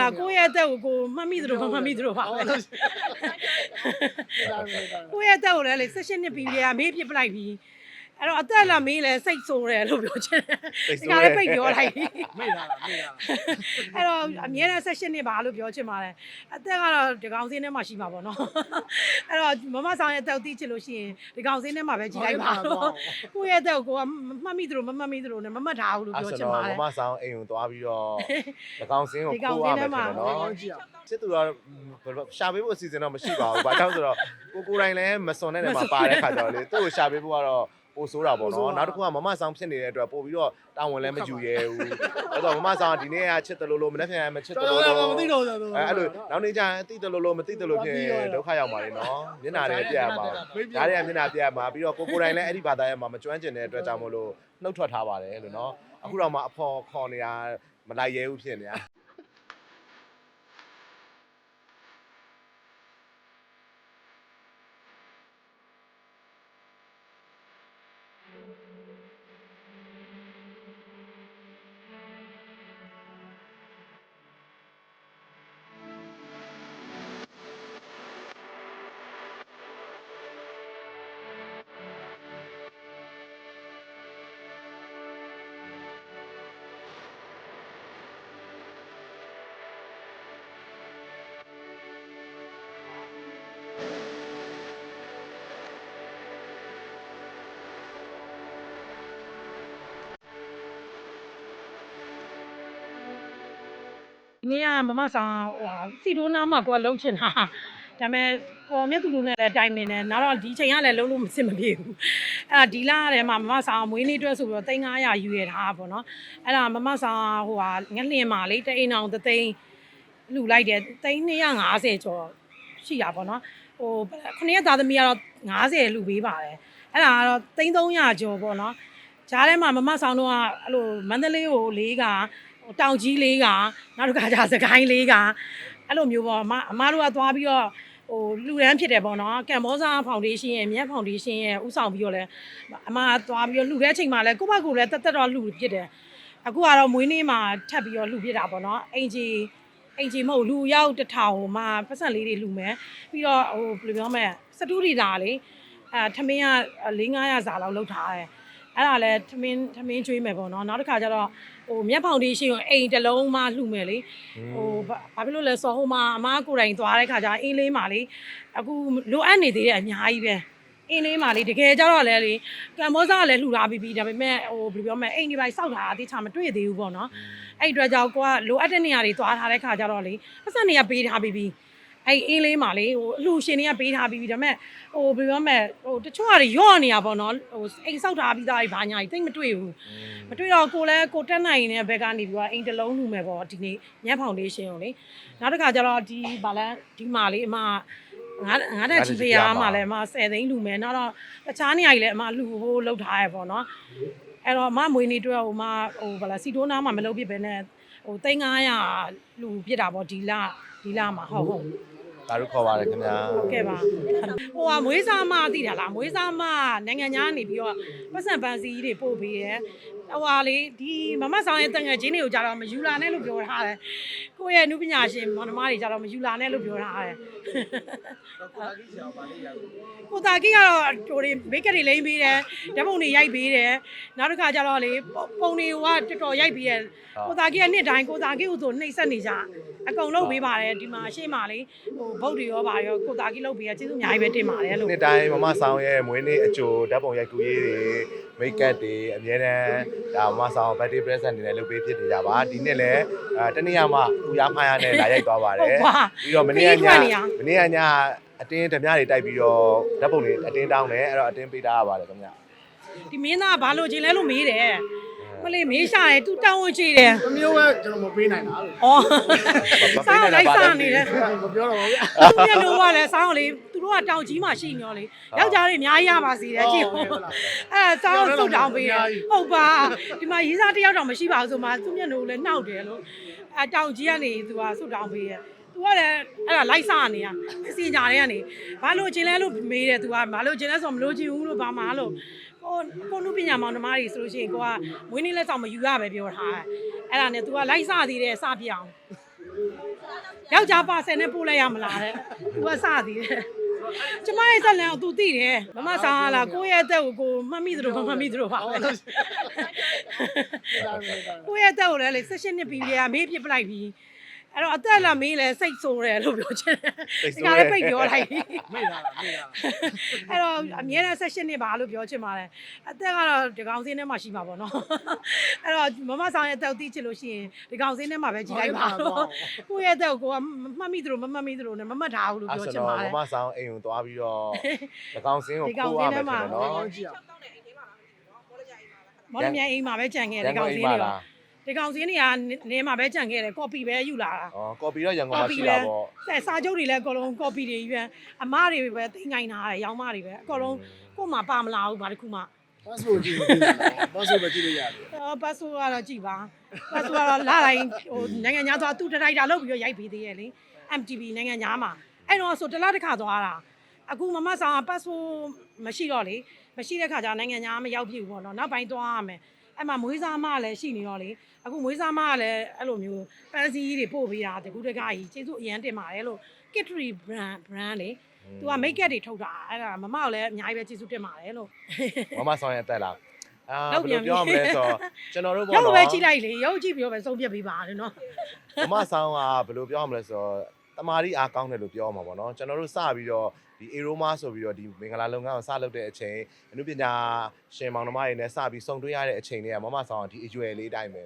လားကိုယ့်ရဲ့အသက်ကိုကိုမှတ်မိသလိုမမှတ်မိသလိုပါပဲကိုယ့်ရဲ့အသက်ကိုလည်းလေ16နှစ်ပြီးလေမေးပြစ်ပလိုက်ပြီ အဲ့တော့အသက်လာမေးလဲစိတ်ဆိုးတယ်လို့ပြောချင်တယ်ဒီကလည်းပိတ်ပြောလိုက်ပြီမိတာလားမိတာအဲ့တော့အမြဲတမ်း16နှစ်ပါလို့ပြောချင်ပါတယ်အသက်ကတော့ဒီကောင်စင်းထဲမှာရှိမှာပေါ့နော်အဲ့တော့မမဆောင်ရဲ့အသက်ကိုသိချင်လို့ရှိရင်ဒီကောင်စင်းထဲမှာပဲကြည်လိုက်ပါတော့ကိုယ့်ရဲ့အသက်ကိုကိုကမှတ်မိသလိုမမှတ်မိသလိုနဲ့မမှတ်ထားဘူးလို့အဲ့ပြောဆိုချင်တော့ပါတမယ်မဆောင်အိမ်ကိုသွားပြီးတော့၎င်းစင်းကိုဒီကောင်ခိုးရစင်းထဲမယ်မှာထင်တယ်နော်ကြည့်အောင်စစ်သူတော့ဘယ်လိုရှာပေးဖို့အစီအစဉ်တော့မရှိပါဘူး။ဘာကြောင့်ဆိုတော့ကိုကိုယ်တိုင်လည်းမစွန်တဲ့နေရာမှာပါတဲ့ခါကျတော့လေသူ့ကိုရှာပေးဖို့ကတော့ ပိုဆိုးတာပေါ့နော်။နောက်တစ်ခုကမမဆောင်ဖြစ်နေတဲ့အတွက်ပို့ပြီးတော့တာဝန်လည်းမယူရဲဘူး။အဲ့တော့မမဆောင်ကဒီနေ့ကချစ်တယ်လို့လို့မနေ့ပြန်မချစ်တယ်တော်လို့တော်လို့မသိတော့ဘူးအဲအဲ့လိုနောက်နေ့ကျရင်အတိတယ်လို့လို့မသိတယ်လို့ဖြစ်ရင်ဒုက္ခရောက်ပါလေနော်။မျက်နှာလည်းပြတ်ရမှာ။ဒါတွေကမျက်နှာပြတ်ရမှာပြီးတော့ကိုကိုယ်တိုင်လည်းအဲ့ဒီဘာသာရဲ့မှာမကျွမ်းကျင်တဲ့အတွက်ကြောင့်မို့လို့နှုတ်ထွက်ထားပါတယ်လို့နော်။အခုတော့မှအဖော်ခေါ်နေတာမလိုက်ရဲဘူးဖြစ်နေတာ။ ဒီနေ့ကမမဆောင်ဟိုဟာစီတိုးနားမှာကိုကလုံးချင်တာဒါပေမဲ့ကိုမြတ်သူလူနဲ့လည်းတိုင်နေတယ်နောက်တော့ဒီချိန်ကလည်းလုံးလို့မစစ်မပြေဘူးအဲ့ဒါဒီလာထဲမှာမမဆောင်မွေးနေ့အတွက်ဆိုပြီးတော့3900ယူရထားပါတော့အဲ့ဒါမမဆောင်ဟိုဟာငလျင်မာလေးတအိမ်အောင်တသိန်းလူလိုက်တယ်3250ကျော်ရှိတာပေါ့နော်ဟိုခုနှစ်ရက်သားသမီးကတော့90လူပေးပါတယ်အဲ့ဒါကတော့3300ကျော်ပေါ့နော်ဂျားထဲမှာမမဆောင်တော့အဲ့လိုမန္တလေးကို၄ကဟို တောင်ကြီးလေးကနောက်တစ်ခါကျစကိုင်းလေးကအဲ့လိုမျိုးပေါ့အမအမတို့ကသွားပြီးတော့ဟိုလူရန်ဖြစ်တယ်ပေါ့နော်ကမ်ဘောဇာဖောင်ဒေးရှင်းရဲ့မြက်ဖောင်ဒေးရှင်းရဲ့ဥဆောင်ပြီးတော့လဲအမကသွားပြီးတော့လှူတဲ့အချိန်မှာလဲကိုယ့်ဘက်ကိုလည်းတက်တက်တော့လှူဖြစ်တယ်အခုကတော့မွေးနေ့မှာထပ်ပြီးတော့လှူဖြစ်တာပေါ့နော်အင်ဂျီအင်ဂျီမဟုတ်လူရောက်တစ်ထောင်မှာပတ်စံလေးတွေလှူမယ်ပြီးတော့ဟိုဘယ်လိုပြောမလဲစတူဒီတာလေအဲထမင်းက၄900စာလောက်လောက်ထားတယ်အဲ့ဒါလည်းထမင်းထမင်းကျွေးမယ်ပေါ့နော်နောက်တစ်ခါကျတော့ ဟိုမြက်ဖောင်ဒေးရှင်းကိုအိမ်တစ်လုံးမှလှူမယ်လေဟိုဘာဘာဖြစ်လို့လဲဆိုတော့ဟိုမှာအမားကိုယ်တိုင်သွားတဲ့ခါကျအင်းလေးမှာလေအခုလိုအပ်နေသေးတယ်အများကြီးပဲအင်းလေးမှာလေတကယ်ကြတော့လဲလေကမ္ဘောဇာကလည်းလှူထားပြီးပြီဒါပေမဲ့ဟိုဘယ်လိုပြောမလဲအိမ်ဒီပိုင်းစောက်ထားတာအသေးချာမတွေ့သေးဘူးပေါ့နော်အဲ့ဒီအတွက်ကြောင့်ကိုကလိုအပ်တဲ့နေရာတွေသွားထားတဲ့ခါကျတော့လေပတ်စံတွေကပေးထားပြီးပြီ အဲ့အင်းလေးမှာလေဟိုအလှရှင်တွေကပေးထားပြီးပြီဒါပေမဲ့ဟိုဘယ်လိုပြောမလဲဟိုတချို့ကရော့နေတာပေါ့နော်ဟိုအိမ်ဆောက်ထားပြီးသားကြီးဘာညာကြီးတိတ်မတွေ့ဘူးမတွေ့တော့ကိုလည်းကိုတက်နိုင်နေတဲ့ဘက်ကနေပြီးတော့အိမ်တစ်လုံးလှူမယ်ပေါ့ဒီနေ့ညက်ဖောင်ဒေးရှင်းကိုလေနောက်တစ်ခါကျတော့ဒီဗာလန်ဒီမှာလေအမငါငါတက်ချီဖျားမှာလည်းအမ10သိန်းလှူမယ်နောက်တော့တခြားနေရာကြီးလည်းအမလှူဖို့လုပ်ထားရပေါ့နော်အဲ့တော့အမမွေးနေ့အတွက်ဟိုမဟိုဗာလာစီတိုးနားမှာမလုပ်ဖြစ်ပဲနဲ့ဟို3500လှူပြစ်တာပေါ့ဒီလဒီလမှာဟုတ်ဟုတ် ဒါတို့ခေါ်ပါတယ်ခင်ဗျာဟုတ်ကဲ့ပါဟိုကမွေးစားမသိတာလားမွေးစားမနိုင်ငံခြားနေပြီးတော့ပတ်စံပန်းစီတွေပို့ပေးတယ် ဟိုဟာလေဒီမမဆောင်ရဲ့တငယ်ချင်းတွေကိုကြတော့မယူလာနဲ့လို့ပြောထားတယ်ကိုယ့်ရဲ့အမှုပညာရှင်မောင်နှမတွေကြတော့မယူလာနဲ့လို့ပြောထားတယ်တော့ကိုလာကြီးဆရာပါလေးရဘူးကိုတာကြီးကတော့ဟိုတွေမိတ်ကတွေလိမ့်ပေးတယ်ဓာတ်ပုံတွေရိုက်ပေးတယ်နောက်တစ်ခါကျတော့လေပုံတွေကတော်တော်ရိုက်ပေးတယ်ကိုတာကြီးကနှစ်တိုင်းကိုတာကြီးကိုဆိုနှိမ့်ဆက်နေကြအကုန်လုပ်ပေးပါတယ်ဒီမှာရှေ့မှာလေဟိုဘုတ်တွေရောပါရောကိုတာကြီးလုပ်ပေးရကျေးဇူးအများကြီးပဲတင်ပါတယ်လို့နေ့တိုင်းမမဆောင်ရဲ့မွေးနေ့အကြိုဓာတ်ပုံရိုက်ကူရေးတွေ မိတ်ကပ်တွေအများတန်းဒါမမဆောင် birthday present တွေလည်းလုပ်ပေးဖြစ်နေကြပါဒီနေ့လည်းအဲတနေ့ကမှသူရဖားရနဲ့လာရိုက်သွားပါတယ်ဟုတ်ပါပြီးတော့မနေ့ကခရီးထွက်နေရညမနေ့ကညအတင်းဓမြတွေတိုက်ပြီးတော့ဓာတ်ပုံတွေအတင်းတောင်းတယ်အဲ့တော့အတင်းပေးထားရပါတယ်ခင်ဗျဒီမင်းသားကဘာလို့ချင်းလဲလို့မေးတယ် မလေးမေးရှာတယ်သူတောင်းဝချေတယ်တမျိုးပဲကျွန်တော်မပေးနိုင်တာလို့ဩစားလိုက်စားနေတယ်မပြောတော့ဘူးဗျသူမျက်လုံးကလည်းစောင်းလေသူတို့ကတောင်ကြီးမှရှိမျောလေယောက်ျားတွေအများကြီးရပါစေတယ်ကြည့်ဟုတ်အဲစောင်းစုတ်တောင်ပေးတယ်ဟုတ်ပါဒီမှာရေးစားတစ်ယောက်တောင်မရှိပါဘူးဆိုမှသူမျက်လုံးလည်းနှောက်တယ်လို့အဲတောင်ကြီးကနေသူကစုတ်တောင်ပေးတယ်သူကလည်းအဲ့ဒါလိုက်စားနေရအစီညာတွေကနေဘာလို့ချင်းလဲလို့မေးတယ်သူကဘာလို့ချင်းလဲဆိုမလို့ချင်းဘူးလို့ဘာမှလို့ ကိုကိုနုပညာမောင်နှမတွေဆိုလို့ရှိရင်ကိုကမွေးနေ့လက်ဆောင်မယူရပဲပြောထားတယ်အဲ့ဒါနဲ့ तू ကလိုက်စားသေးတယ်စပြအောင်ယောက်ျားပါဆယ်နဲ့ပို့လိုက်ရမလားတဲ့သူကစသည်တဲ့ကျမရဲ့ဇက်လန်ကို तू သိတယ်မမဆောင်ရလားကိုယ့်ရဲ့အသက်ကိုကိုမှတ်မိသလိုမမှတ်မိသလိုပါပဲကိုယ့်ရဲ့အသက်ကိုလည်းလေ16နှစ်ပြီးလေမေးပြစ်ပလိုက်ပြီး အဲ့တော့အသက်လာမေးလဲစိတ်ဆိုးတယ်လို့ပြောချင်တယ်ဒီကလည်းပိတ်ပြောလိုက်မေ့တာလားမေ့တာအဲ့တော့အမြဲတမ်း16နှစ်ပါလို့ပြောချင်ပါတယ်အသက်ကတော့ဒီကောင်စင်းထဲမှာရှိမှာပေါ့နော်အဲ့တော့မမဆောင်ရဲ့အသက်ကိုသိချင်လို့ရှိရင်ဒီကောင်စင်းထဲမှာပဲကြည့်လိုက်ပါတော့ကိုယ့်ရဲ့အသက်ကိုကိုကမှတ်မိသလိုမမှတ်မိသလိုနဲ့မမှတ်ထားဘူးလို့အဲ့ပြောဆိုချင်တော့ပါတမယ်မဆောင်အိမ်ကိုသွားပြီးတော့၎င်းစင်းကိုဒီကောင်ခိုးရစင်းထဲမယ်မှာထင်တယ်နော်ဟောကြည့်အောင်မော်လမြိုင်အိမ်မှာပဲကြံခဲ့တယ်ဒီကောင်စင်းတွေရော ဒီကောင်စင်းတွေကနေမှာပဲကြံခဲ့တယ်ကော်ပီပဲယူလာတာอ๋อကော်ပီတော့ရန်ကုန်မှာရှိတာပေါ့အဲစာချုပ်တွေလည်းအကုန်လုံးကော်ပီတွေကြီးပဲအမတွေပဲတင်ငိုင်းထားတယ်ရောင်းမတွေပဲအကုန်လုံးကို့မှာပါမလာဘူးဘာတစ်ခုမှပတ်ဆိုကြည့်လို့ပတ်ဆိုပဲကြည့်လို့ရတယ်အော်ပတ်ဆိုကတော့ကြည်ပါပတ်ဆိုကတော့လာတိုင်းဟိုနိုင်ငံသားသွားသူတရိုက်တာလုပ်ပြီးတော့ရိုက်ပေးသေးရဲ့လေ MTV နိုင်ငံသားမှာအဲ့တော့ဆိုတစ်လားတစ်ခါသွားတာအခုမမဆောင်ကပတ်ဆိုမရှိတော့လေမရှိတဲ့ခါကျနိုင်ငံသားမရောက်ဖြစ်ဘူးပေါ့နော်နောက်ပိုင်းသွားရမယ် အဲ့မှာမွေးစားမလည်းရှိနေတော့လေအခုမွေးစားမကလည်းအဲ့လိုမျိုးပန်းစည်းတွေပို့ပေးတာတကူတကကြီးကျေးဇူးအရန်တင်ပါတယ်လို့ Kitry brand brand လေသူက make up တွေထုတ်တာအဲ့ဒါမမကလည်းအများကြီးပဲကျေးဇူးတင်ပါတယ်လို့မမဆောင်ရဲ့အသက်လားအာလောက်ဘယ်ပြန်လိုပြီပြောရမလဲဆိုတော့ကျွန်တော်တို့ပေါ့ရုပ်နော်ပဲကြည့်လိုက်လေရုပ်ကြည့်ပြီးတော့ပဲဆုံးဖြတ်ပေးပါလေနော်မမဆောင်ကဘယ်လိုပြောရမလဲဆိုတော့တမာရီအားကောင်းတယ်လို့ပြောမှာပေါ့နော်ကျွန်တော်တို့စပြီးတော့ ဒီ Aroma ဆိုပြီးတော့ဒီမင်္ဂလာလုပ်ငန်းကိုစလုပ်တဲ့အချိန်အမှုပညာရှင်မောင်နှမတွေနဲ့စပြီးစုံတွဲရတဲ့အချိန်တွေကမမဆောင်ဒီအရွယ်လေးတိုင်းပဲ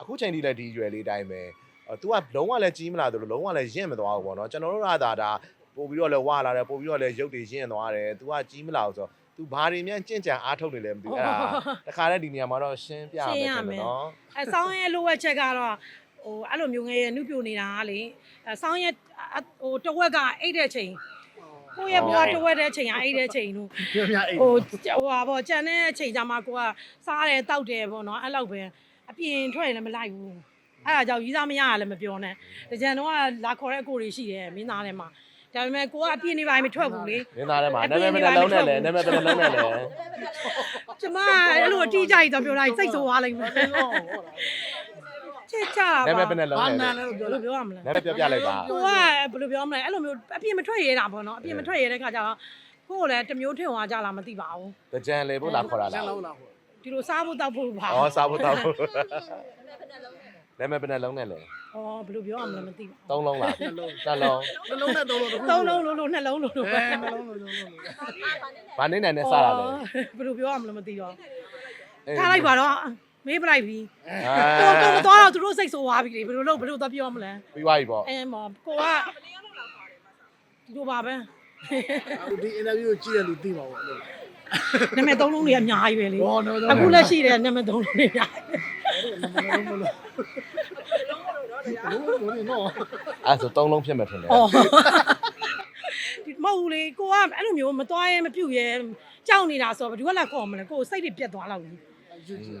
အခုချိန်ထိလည်းဒီအရွယ်လေးတိုင်းပဲသူကလုံးဝလည်းကြီးမလာသူလုံးဝလည်းရင့်မသွားဘူးပေါ့နော်ကျွန်တော်တို့ကဒါဒါပို့ပြီးတော့လည်းဝါလာတယ်ပို့ပြီးတော့လည်းရုပ်တွေရင့်သွားတယ်သူကကြီးမလာဘူးဆိုတော့ तू ဘာတွေမြန်ကြင့်ကြံအားထုတ်နေလဲမသိဘူးအဲ့ဒါတခါတည်းဒီနေရာမှာတော့ရှင်းပြရမယ်ကျွန်တော်နော်အဲဆောင်းရဲ့လိုအပ်ချက်ကတော့ဟိုအဲ့လိုမျိုးငယ်ရနှုတ်ပြနေတာကလေဆောင်းရဲ့ဟိုတဝက်ကအိတ်တဲ့ချိန် ကိုယ့်ရဲ့ဘဝတဝက်တဲ့ချိန်ကအိတ်တဲ့ချိန်လို့ပြပြအိတ်ဟိုဟိုဟာပေါ့ကြံတဲ့ချိန်ကြမှာကိုကစားတယ်တောက်တယ်ပေါ့နော်အဲ့လောက်ပဲအပြင်ထွက်ရင်လည်းမလိုက်ဘူးအဲ့ဒါကြောင့်ရီးသားမရရလည်းမပြောနဲ့တကြံတော့လာခေါ်တဲ့အကိုတွေရှိတယ်မင်းသားထဲမှာဒါပေမဲ့ကိုကအပြင်နေပါမထွက်ဘူးလေမင်းသားထဲမှာနာမည်မနဲ့လုံးနဲ့လဲနာမည်ဘယ်နှလုံးနဲ့လဲကျမအဲ့လိုအတီးကြိုက်တော့ပြောလိုက်စိတ်ဆိုးသွားလိမ့်မယ် ချစ်ချတာပါနာမည်ဘယ်နှလုံးဘာနဲ့နာလဲလဲလို့ဘပြောယ်လို့လိုပြောရမလဲနာမည်ပြောပြလိုက်ပါကိုကဘယ်လိုပြောမလဲအဲ့လိုမျိုးအပြင်မထွက်ရတာပေါ့နော်အပြင်မထွက်ရတဲ့ခါကျတော့ကိုကလည်းတစ်မျိုးထင်သွားကြလားမသိပါဘူးတကြံလေဖို့လာခေါ်တာဆလားန်းလောက်လာဟိုဒီလိုစားဖို့တောက်ဖို့ပါဩစားဖို့တောက်ဖို့နာမည်ဘယ်နှလုံးနဲ့လဲဩဘယ်လိုပြောရမလဲမသိပါသုံးလုံးလားနှလုံးနှလုံးနှလုံးနဲ့သုံးလုံးတစ်ခုသုံးလုံးလို့လို့နှလုံးလို့လို့အဲနှလုံးလုံးလုံးလုံးဘာနေနဲ့နဲ့စားတာလဲဘယ်လိုပြောရမလဲမသိတော့အေးထားလိုက်ပါတော့ မေးပလိုက်ပြီအာကိုကိုမသွားတော့သူတို့စိတ်ဆိုးသွားပြီလေဘယ်လိုလုပ်ဘယ်လိုသွားပြောမလဲပြီးသွားပြီပေါ့အဲမော်ကိုကဒီလိုပါပဲအခုဒီ interview ကိုကြည့်ရလူသိမှာပေါ့လို့နာမည်သုံးလုံးတွေအများကြီးပဲလေဟောနော်အခုလက်ရှိတဲ့နာမည်သုံးလုံးတွေအများကြီးမလို့ဘိုးဘိုးနော်အဲ့ဆိုသုံးလုံးဖြစ်မယ်ထင်တယ်ဩဒီမဟုတ်ဘူးလေကိုကအဲ့လိုမျိုးမသွားရဲမပြုတ်ရဲကြောက်နေတာဆိုတော့ဘယ်သူကလာခေါ်မလဲကိုစိတ်တွေပြတ်သွားလောက်ပြီ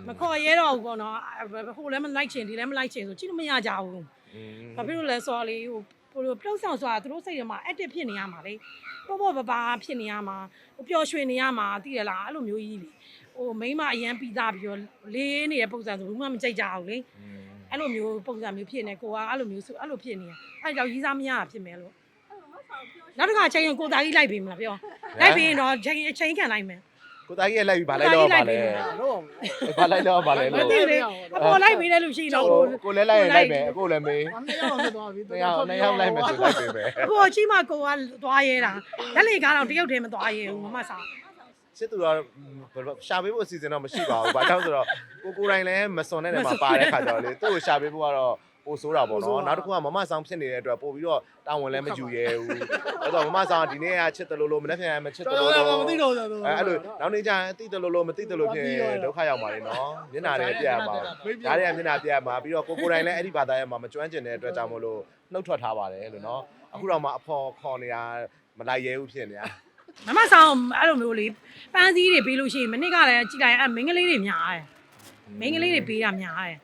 မခေါ်ရဲတော့ဘူးပေါ့နော်ဟိုလည်းမလိုက်ချင်ဒီလည်းမလိုက်ချင်ဆိုကြည့်လို့မရကြဘူးဘာဖြစ်လို့လဲဆိုတော့လေဟိုဟိုလိုပြုတ်ဆောင်ဆိုတာသူတို့စိတ်ထဲမှာ active ဖြစ်နေရမှာလေပေါ့ပေါ့ပပါဖြစ်နေရမှာဟိုပျော်ရွှင်နေရမှာသိရလားအဲ့လိုမျိုးကြီးလေဟိုမိမအရန်ပီတာပြီးတော့လေးနေတဲ့ပုံစံဆိုဘူးမှမကြိုက်ကြဘူးလေအဲ့လိုမျိုးပုံစံမျိုးဖြစ်နေကိုကအဲ့လိုမျိုးဆိုအဲ့လိုဖြစ်နေအဲ့ကြောင့်ရီးစားမရဖြစ်မယ်လို့နောက်တစ်ခါချိန်ရင်ကိုသားကြီးလိုက်ပြီမလားပြောလိုက်ပြီရင်တော့ချိန်အချိန်ခံလိုက်မယ် ကိုသားကြီးရဲ့လိုက်ပြီးဘာလိုက်တော့ပါလဲတော့ဘာလိုက်တော့ပါလဲမလို့သိဘူးလေအပေါ်လိုက်ပေးတဲ့လူရှိတော့ကိုကိုလည်းလိုက်ရင်လိုက်မယ်အခုလည်းမေးအမေရောက်ဖြစ်သွားပြီနှစ်ယောက်နှစ်ယောက်လိုက်မယ်ဆိုလိုက်ပေးမယ်ကိုအချင်းမကိုကသွားရဲတာလက်လေကားတော့တယောက်တည်းမသွားရဲဘူးမမဆောင်စစ်သူတော့ဘယ်လိုရှာပေးဖို့အစီအစဉ်တော့မရှိပါဘူး။ဘာကြောင့်ဆိုတော့ကိုကိုယ်တိုင်လည်းမစွန်တဲ့နေရာမှာပါတဲ့ခါကျတော့လေသူ့ကိုရှာပေးဖို့ကတော့ ပိုဆိုးတာပေါ့နော်။နောက်တစ်ခုကမမဆောင်ဖြစ်နေတဲ့အတွက်ပို့ပြီးတော့တာဝန်လည်းမယူရဲဘူး။အဲ့တော့မမဆောင်ကဒီနေ့ကချစ်တယ်လို့လို့မနေ့ပြန်မချစ်တယ်တော်လို့တော်လို့မသိတော့ဘူးအဲအဲ့လိုနောက်နေ့ကျရင်သိတယ်လို့လို့မသိတယ်လို့ဖြစ်ဒုက္ခရောက်ပါလေနော်။မျက်နှာလည်းပြတ်ရမှာ။ဒါတွေကမျက်နှာပြတ်ရမှာပြီးတော့ကိုကိုယ်တိုင်လည်းအဲ့ဒီဘာသာရဲ့မှာမကျွမ်းကျင်တဲ့အတွက်ကြောင့်မလို့နှုတ်ထွက်ထားပါတယ်လို့နော်။အခုတော့မှအဖော်ခေါ်နေတာမလိုက်ရဲဘူးဖြစ်နေတာမမဆောင်အဲ့လိုမျိုးလေပန်းစည်းတွေပေးလို့ရှိရင်မနစ်ကလည်းကြည်လိုက်အဲ့မင်းကလေးတွေများတယ်မင်းကလေးတွေပေးတာများတယ်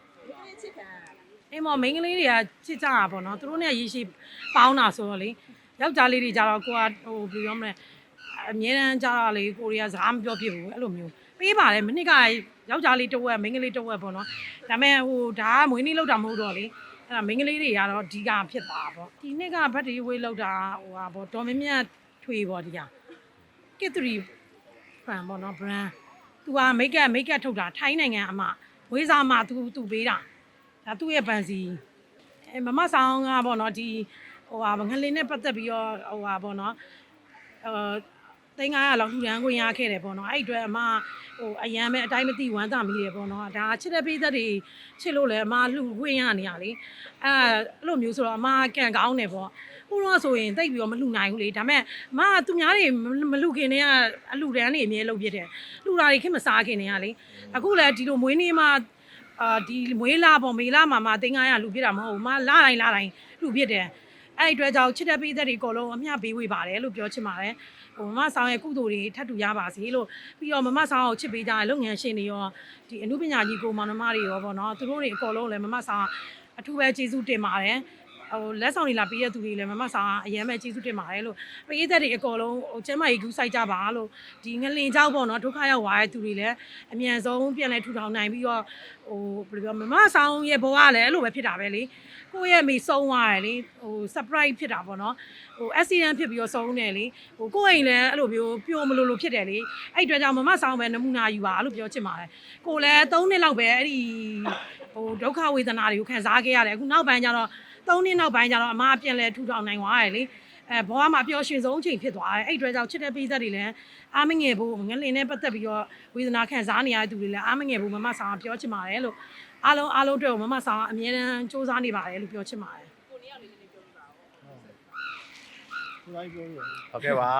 အေးမော်မင်းကလေးတွေကချစ်ကြတာပေါ့နော်သူတို့နဲ့ရေရှိပေါင်းတာဆိုတော့လေယောက်ျားလေးတွေကြတော့ကိုကဟိုဘယ်လိုပြောမလဲအမြဲတမ်းကြတော့လေကိုရီးယားစကားမပြောဖြစ်ဘူးအဲ့လိုမျိုးပေးပါတယ်မနစ်ကယောက်ျားလေးတစ်ဝက်မင်းကလေးတစ်ဝက်ပေါ့နော်ဒါပေမဲ့ဟိုဒါကမွေးနေ့လောက်တာမဟုတ်တော့လေအဲ့ဒါမိန်းကလေးတွေကတော့အဓိကဖြစ်သွားတာပေါ့ဒီနှစ်ကဘတ်တီဝေးလောက်တာဟိုဟာပေါ့ဒေါ်မင်းမြတ်ထွေပေါ့ဒီကကစ်ထရီဖန်ပေါ့နော် brand သူကမိတ်ကပ်မိတ်ကပ်ထုတ်တာထိုင်းနိုင်ငံအမဝေးစားမသူသူပေးတာ ဒါသူ့ရဲ့ပန်စီအဲမမဆောင်ကပေါ့နော်ဒီဟိုဟာငလင်းနဲ့ပတ်သက်ပြီးတော့ဟိုဟာပေါ့နော်အဲသိန်း900လောက်လူရန်ခွင့်ရခဲ့တယ်ပေါ့နော်အဲ့ဒီအတွက်အမဟိုအရန်ပဲအတိုင်းမသိဝမ်းသာမိတယ်ပေါ့နော်ဒါချစ်တဲ့ပိသက်တွေချစ်လို့လည်းအမလှူခွင့်ရနေရလေအဲအဲ့လိုမျိုးဆိုတော့အမကန်ကောင်းတယ်ပေါ့ဟိုတော့ဆိုရင်တိတ်ပြီးတော့မလှူနိုင်ဘူးလေဒါပေမဲ့အမကသူများတွေမလှူခင်တည်းကအလှူဒန်းတွေအမြဲလုပ်ပြတယ်လှူတာတွေခင်မစားခင်တည်းကလေအခုလည်းဒီလိုမွေးနေ့မှာ အာဒီမွေးလာပေါ့မေလာမှာမှာသိန်း900လှူပြတာမဟုတ်ဘူးအမလာတိုင်းလာတိုင်းလှူပြတယ်အဲ့ဒီအတွက်ကြောင့်ချစ်တဲ့ပိသက်တွေအကုန်လုံးအမျှပေးဝေပါတယ်လို့ပြောချင်ပါတယ်ဟိုမမဆောင်ရဲ့ကုသိုလ်တွေထပ်တူရပါစေလို့ပြီးတော့မမဆောင်ကိုချစ်ပေးကြတဲ့လုပ်ငန်းရှင်တွေရောဒီအမှုပညာကြီးကိုမောင်နှမတွေရောပေါ့နော်သူတို့တွေအကုန်လုံးလည်းမမဆောင်အထူးပဲကျေးဇူးတင်ပါတယ် ဟိုလက်ဆောင်တွေလာပေးတဲ့သူတွေလည်းမမဆောင်အရင်ပဲကျေးဇူးတင်ပါတယ်လို့ပေးသက်တွေအကုန်လုံးဟိုကျမ်းမာရေးကူးဆိုင်ကြပါလို့ဒီငလင်ကြောက်ပေါ့နော်ဒုက္ခရောက်သွားတဲ့သူတွေလည်းအမြန်ဆုံးပြန်လဲထူထောင်နိုင်ပြီးတော့ဟိုဘယ်လိုပြောမမဆောင်ရဲ့ဘဝကလည်းအဲ့လိုပဲဖြစ်တာပဲလေကိုယ့်ရဲ့မိဆုံးသွားတယ်လေဟို surprise ဖြစ်တာပေါ့နော်ဟို accident ဖြစ်ပြီးတော့ဆုံးတယ်လေဟိုကိုယ့်အိမ်လည်းအဲ့လိုမျိုးပျော်မလို့လို့ဖြစ်တယ်လေအဲ့အတွက်ကြောင့်မမဆောင်ပဲနမူနာယူပါလို့ပြောချင်ပါတယ်ကိုလည်း၃နှစ်လောက်ပဲအဲ့ဒီဟိုဒုက္ခဝေဒနာတွေကိုခံစားခဲ့ရတယ်အခုနောက်ပိုင်းကျတော့ ၃နှစ်နောက်ပိုင်းကျတော့အမအပြန်လဲထူထောင်နိုင်သွားတယ်လေအဲဘဝမှာပျော်ရွှင်ဆုံးအချိန်ဖြစ်သွားတယ်အဲ့အတွက်ကြောင့်ချစ်တဲ့ပိသက်တွေလည်းအားမငယ်ဖို့ငလင်နဲ့ပတ်သက်ပြီးတော့ဝေဒနာခံစားနေရတဲ့သူတွေလည်းအားမငယ်ဖို့မမဆောင်ကပြောချင်ပါတယ်လို့အားလုံးအားလုံးအတွက်ကိုမမဆောင်ကအမြဲတမ်းစူးစမ်းနေပါတယ်လို့ပြောချင်ပါတယ်ဒီတိုင်းပြောလို့ဟုတ်ကဲ့ပါ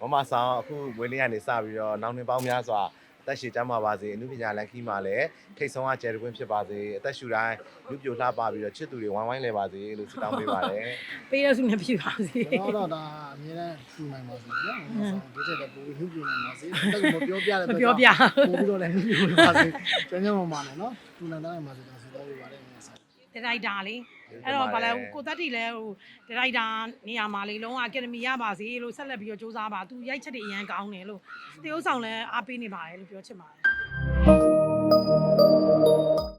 မမဆောင်အခုဝင်းလေးကနေစပြီးတော့နောင်နှင်ပေါင်းများစွာ အသက်ရှည်ကျန်းမာပါစေအနုပညာလန်ခီးမှာလည်းထိတ်ဆုံးကကျယ်တကွင်းဖြစ်ပါစေအသက်ရှူတိုင်းလူပြိုလှပပြီးတော့ချစ်သူတွေဝိုင်းဝိုင်းလဲပါစေလို့ဆုတောင်းပေးပါတယ်ပေးရစုနဲ့ပြပါစေကျွန်တော်တော့ဒါအမြဲတမ်းထူနိုင်ပါစေနော်။ဒီချက်တော့ပိုပြီးနှုတ်ပြနိုင်ပါစေ။တက်မပြောပြတဲ့မပြောပြပို့ပြီးတော့လည်းနှုတ်ပြပါစေ။ကျန်ကျန်မမနဲ့နော်။ထူနိုင်တိုင်းပါစေတော့ဆိုတော့ပြပါတယ်မြတ်ဆောဒရိုက်တာလေ အဲ့တော့ဗာလဲကိုတက်တီလဲဟိုဒရိုက်တာနေရာမှာလေလုံးဝအကယ်ဒမီရပါစေလို့ဆက်လက်ပြီးတော့စူးစမ်းပါသူရိုက်ချက်တွေအရန်ကောင်းတယ်လို့တရုပ်ဆောင်လဲအားပေးနေပါတယ်လို့ပြောချင်ပါတယ်